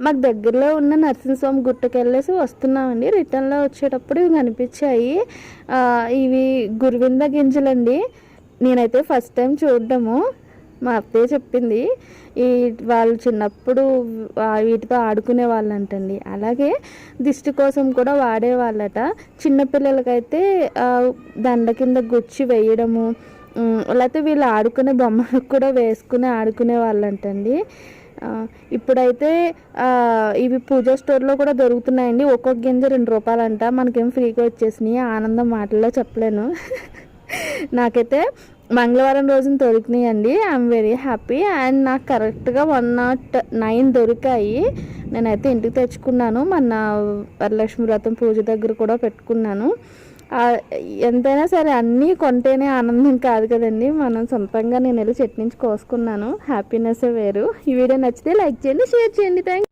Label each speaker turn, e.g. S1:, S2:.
S1: మాకు దగ్గరలో ఉన్న నరసింహస్వామి గుట్టకి వెళ్ళేసి వస్తున్నామండి రిటర్న్లో వచ్చేటప్పుడు ఇవి కనిపించాయి. ఇవి గురువింద గింజలండి. నేనైతే ఫస్ట్ టైం చూడడము. మా అత్తయ్య చెప్పింది. ఈ వాళ్ళు చిన్నప్పుడు వీటితో ఆడుకునే వాళ్ళంటండి. అలాగే దిష్టి కోసం కూడా వాడేవాళ్ళట. చిన్నపిల్లలకైతే దండ కింద గుచ్చి వేయడము లేకపోతే వీళ్ళు ఆడుకునే బొమ్మలకు కూడా వేసుకుని ఆడుకునే వాళ్ళంటండి. ఆ, ఇప్పుడైతే ఇవి పూజా స్టోర్లో కూడా దొరుకుతున్నాయండి. ఒక్కొక్క గింజ రెండు రూపాయలంట. మనకేం ఫ్రీగా వచ్చేసినాయి. ఆనందం మాటల్లో చెప్పలేను. నాకైతే మంగళవారం రోజున దొరికినాయండి. ఐఎమ్ వెరీ హ్యాపీ అండ్ నాకు కరెక్ట్గా వన్ నాట్ నైన్ దొరికాయి. నేనైతే ఇంటికి తెచ్చుకున్నాను. మన వరలక్ష్మి వ్రతం పూజ దగ్గర కూడా పెట్టుకున్నాను. ఎంతైనా సరే అన్నీ కొంటేనే ఆనందం కాదు కదండి. మనం సొంతంగా నేను వెళ్ళి చెట్టు నుంచి కోసుకున్నాను. హ్యాపీనెస్ వేరు. ఈ వీడియో నచ్చితే లైక్ చేయండి షేర్ చేయండి. థ్యాంక్